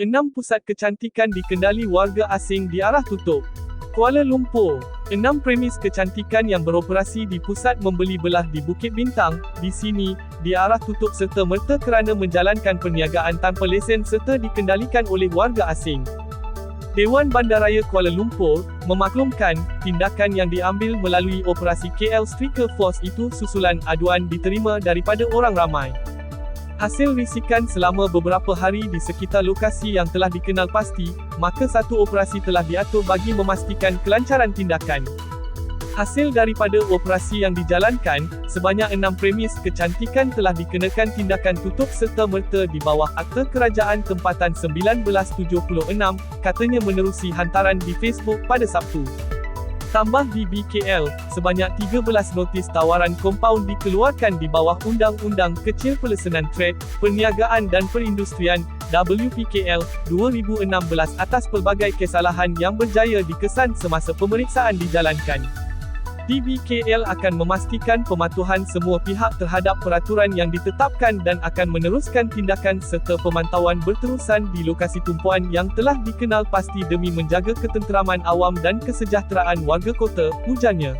Enam pusat kecantikan dikendali warga asing diarah tutup. Kuala Lumpur. Enam premis kecantikan yang beroperasi di pusat membeli belah di Bukit Bintang, di sini, diarah tutup serta merta kerana menjalankan perniagaan tanpa lesen serta dikendalikan oleh warga asing. Dewan Bandaraya Kuala Lumpur, memaklumkan, tindakan yang diambil melalui operasi KL Striker Force itu susulan aduan diterima daripada orang ramai. Hasil risikan selama beberapa hari di sekitar lokasi yang telah dikenal pasti, maka satu operasi telah diatur bagi memastikan kelancaran tindakan. Hasil daripada operasi yang dijalankan, sebanyak enam premis kecantikan telah dikenakan tindakan tutup serta merta di bawah Akta Kerajaan Tempatan 1976, katanya menerusi hantaran di Facebook pada Sabtu. Tambah di BKL, sebanyak 13 notis tawaran kompaun dikeluarkan di bawah Undang-Undang Kecil Pelesenan Trade, Perniagaan dan Perindustrian, WPKL, 2016 atas pelbagai kesalahan yang berjaya dikesan semasa pemeriksaan dijalankan. DBKL akan memastikan pematuhan semua pihak terhadap peraturan yang ditetapkan dan akan meneruskan tindakan serta pemantauan berterusan di lokasi tumpuan yang telah dikenal pasti demi menjaga ketenteraman awam dan kesejahteraan warga kota, ujarnya.